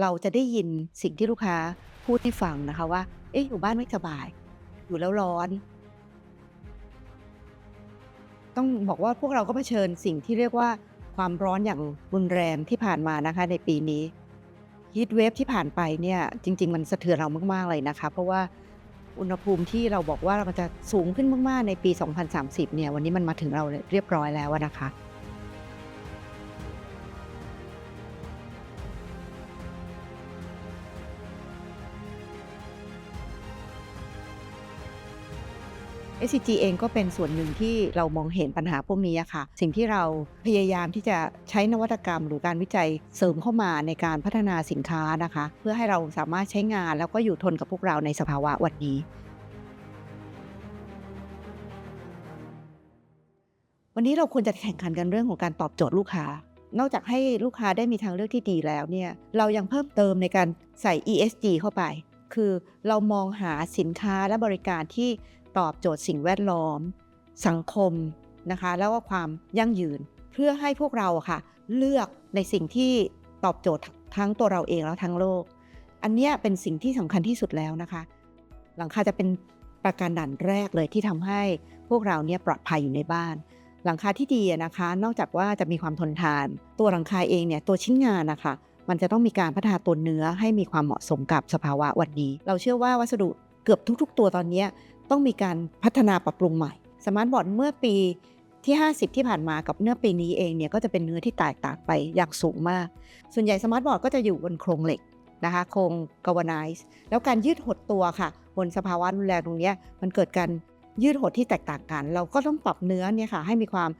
เราจะได้ยินสิ่งที่ลูกค้าพูดให้ฟังนะคะว่า เอ๊ะอยู่บ้านไม่สบาย อยู่แล้วร้อน ต้องบอกว่าพวกเราก็เผชิญสิ่งที่เรียกว่าความร้อนอย่างรุนแรงที่ผ่านมานะคะ ในปีนี้ฮีทเวฟที่ผ่านไปเนี่ยจริง ๆ มันสะเทือนเรามาก ๆ เลยนะคะ เพราะว่าอุณหภูมิที่เราบอกว่ามันจะสูงขึ้นมาก ๆ ในปี 2030 เนี่ยวันนี้มันมาถึงเราเรียบร้อยแล้วนะคะ SCG เองก็เป็นส่วนหนึ่งที่เรามองเห็นปัญหาพวกนี้อะค่ะ สิ่งที่เราพยายามที่จะใช้นวัตกรรม หรือการวิจัยเสริมเข้ามาในการพัฒนาสินค้านะคะ เพื่อให้เราสามารถใช้งานแล้วก็อยู่ทนกับพวกเราในสภาวะวันนี้ วันนี้เราควรจะแข่งขันกันเรื่องของการตอบโจทย์ลูกค้านอกจากให้ลูกค้าได้มีทางเลือกที่ดีแล้วเนี่ยเรายังเพิ่มเติมในการใส่ ESG เข้าไป คือเรามองหาสินค้าและบริการที่ ตอบโจทย์สิ่งแวดล้อม สังคมนะคะแล้วก็ความยั่งยืนเพื่อให้พวกเราค่ะ เลือกในสิ่งที่ตอบโจทย์ทั้งตัวเราเองแล้วทั้งโลก อันนี้เป็นสิ่งที่สำคัญที่สุดแล้วนะคะ หลังคาจะเป็นประการด่านแรกเลยที่ทำให้พวกเราเนี่ยปลอดภัยอยู่ในบ้าน หลังคาที่ดีนะคะ นอกจากว่าจะมีความทนทาน ตัวหลังคาเองเนี่ยตัวชิ้นงานนะคะมันจะต้องมีการพัฒนาตัวเนื้อให้มีความเหมาะสมกับสภาวะวันนี้ เราเชื่อว่าวัสดุเกือบทุก ๆ ตัวตอนนี้ ต้องมีการพัฒนาปรับปรุงใหม่ สมาร์ทบอร์ดเมื่อปีที่ 50 ที่ผ่านมากับเนื้อปีนี้เองเนี่ยก็จะเป็นเนื้อที่แตกต่างไปอย่างสูงมาก ส่วนใหญ่สมาร์ทบอร์ดก็จะอยู่บนโครงเหล็กนะคะโครงกาวไนซ์แล้วการยืดหดตัวค่ะ บนสภาวะรุนแรงตรงนี้มันเกิดการยืดหดที่แตกต่างกัน เราก็ต้องปรับเนื้อเนี่ยค่ะให้มีความ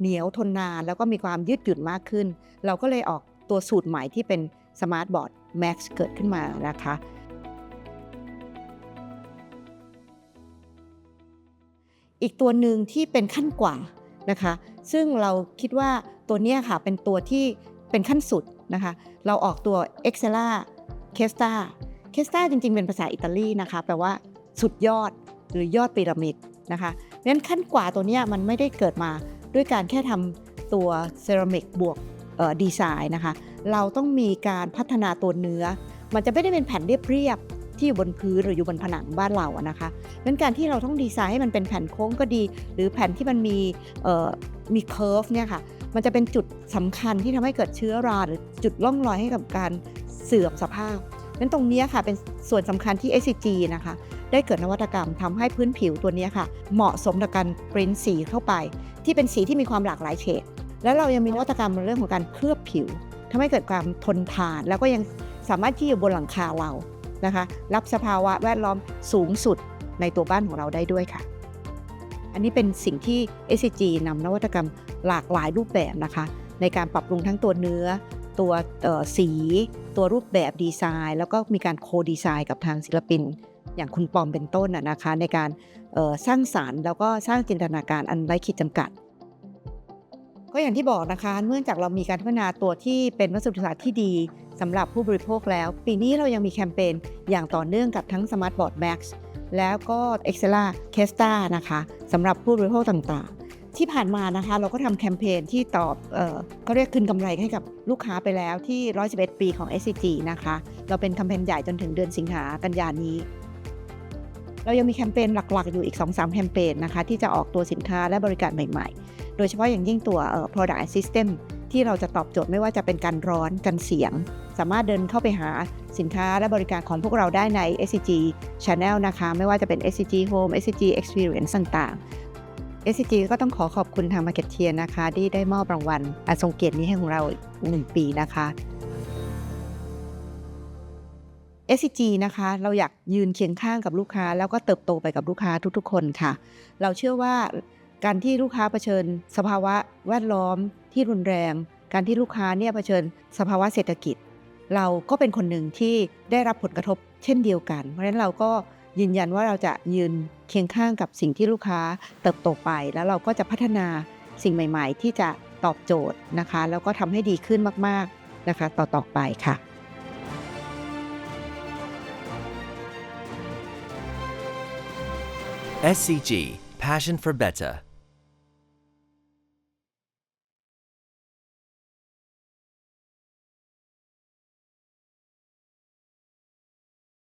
เหนียวทนนานแล้วก็มีความยืดหยุ่นมากขึ้น เราก็เลยออกตัวสูตรใหม่ที่เป็นสมาร์ทบอร์ด Max เกิดขึ้นมานะคะ อีกตัวหนึ่งที่เป็นขั้นกว่านะคะ ซึ่งเราคิดว่าตัวนี้ค่ะเป็นตัวที่เป็นขั้นสุดนะคะ เราออกตัว e x c e l a c e s t a c e s t a จริงๆ เป็นภาษาอิตาลีนะคะ แปลว่าสุดยอดหรือยอดพีระมิดนะคะเพราะฉะนั้นขั้นกว่าตัวนี้มันไม่ได้เกิดมาด้วยการแค่ทำตัวเซรามิกบวกดีไซน์นะคะ เราต้องมีการพัฒนาตัวเนื้อ มันจะไม่ได้เป็นแผ่นเรียบ ที่อยู่บนพื้นหรืออยู่บนผนังบ้านเราอะนะคะนั้นการที่เราต้องดีไซน์ให้มันเป็นแผ่นโค้งก็ดี หรือแผ่นที่มันมีมีเคอร์ฟเนี่ยค่ะมันจะเป็นจุดสำคัญที่ทำให้เกิดเชื้อราหรือจุดร่องรอยให้กับการเสื่อมสภาพนั้นตรงนี้ค่ะเป็นส่วนสำคัญที่ SCG นะคะได้เกิดนวัตกรรมทำให้พื้นผิวตัวนี้ค่ะ เหมาะสมกับการปริ้นสีเข้าไป ที่เป็นสีที่มีความหลากหลายเฉดแล้วเรายังมีนวัตกรรมในเรื่องของการเคลือบผิวทำให้เกิดความทนทาน แล้วก็ยังสามารถที่อยู่บนหลังคาเรา นะคะ รับสภาวะแวดล้อมสูงสุดในตัวบ้านของเราได้ด้วยค่ะ อันนี้เป็นสิ่งที่ SCG นำนวัตกรรมหลากหลายรูปแบบนะคะ ในการปรับปรุงทั้งตัวเนื้อ ตัวสี ตัวรูปแบบดีไซน์ แล้วก็มีการโคดีไซน์กับทางศิลปิน อย่างคุณปอมเป็นต้นนะคะ ในการสร้างสารรค์แล้วก็สร้างจินตนาการอันไร้ขีดจำกัดก็อย่างที่บอกนะคะ เนื่องจากเรามีการพัฒนาตัวที่เป็นวัสดุศาสตร์ที่ดีสำหรับผู้บริโภคแล้ว ปีนี้เรายังมีแคมเปญอย่างต่อเนื่องกับทั้ง Smart Board Max แล้วก็ e x c e l a c e s t a นะคะสำหรับผู้บริโภคต่างๆ ที่ผ่านมานะคะเราก็ทำแคมเปญที่ตอบเออเขาเรียกคืนกำไรให้กับลูกค้าไปแล้วที่ 111 ปีของ SCG นะคะ เราเป็นแคมเปญใหญ่จนถึงเดือนสิงหากันยานี้ เรายังมีแคมเปญหลักๆ อยู่อีก 2-3 แคมเปญนะคะที่จะออกตัวสินค้าและบริการใหม่ๆ โดยเฉพาะอย่างยิ่งตัว product system ที่เราจะตอบโจทย์ไม่ว่าจะเป็นการร้อนกันเสียง สามารถเดินเข้าไปหาสินค้าและบริการของพวกเราได้ใน SCG Channel นะคะ ไม่ว่าจะเป็น SCG Home SCG Experience ต่างๆ SCG ก็ต้องขอขอบคุณทาง Marketeer นะคะ ที่ได้มอบรางวัลอันทรงเกียรตินี้ให้ของเราหนึ่งปีนะคะ SCG นะคะ เราอยากยืนเคียงข้างกับลูกค้า แล้วก็เติบโตไปกับลูกค้าทุกๆ คนค่ะ เราเชื่อว่า การที่ลูกค้าเผชิญ สภาวะแวดล้อมที่รุนแรง การที่ลูกค้าเนี่ยเผชิญสภาวะเศรษฐกิจ เราก็เป็นคนหนึ่งที่ได้รับผลกระทบเช่นเดียวกัน เพราะฉะนั้นเราก็ยืนยันว่าเราจะยืนเคียงข้างกับสิ่งที่ลูกค้าเติบโตไป แล้วเราก็จะพัฒนาสิ่งใหม่ ๆ ที่จะตอบโจทย์นะคะ แล้วก็ทำให้ดีขึ้นมากๆนะคะ ต่อๆไปค่ะ SCG Passion for Better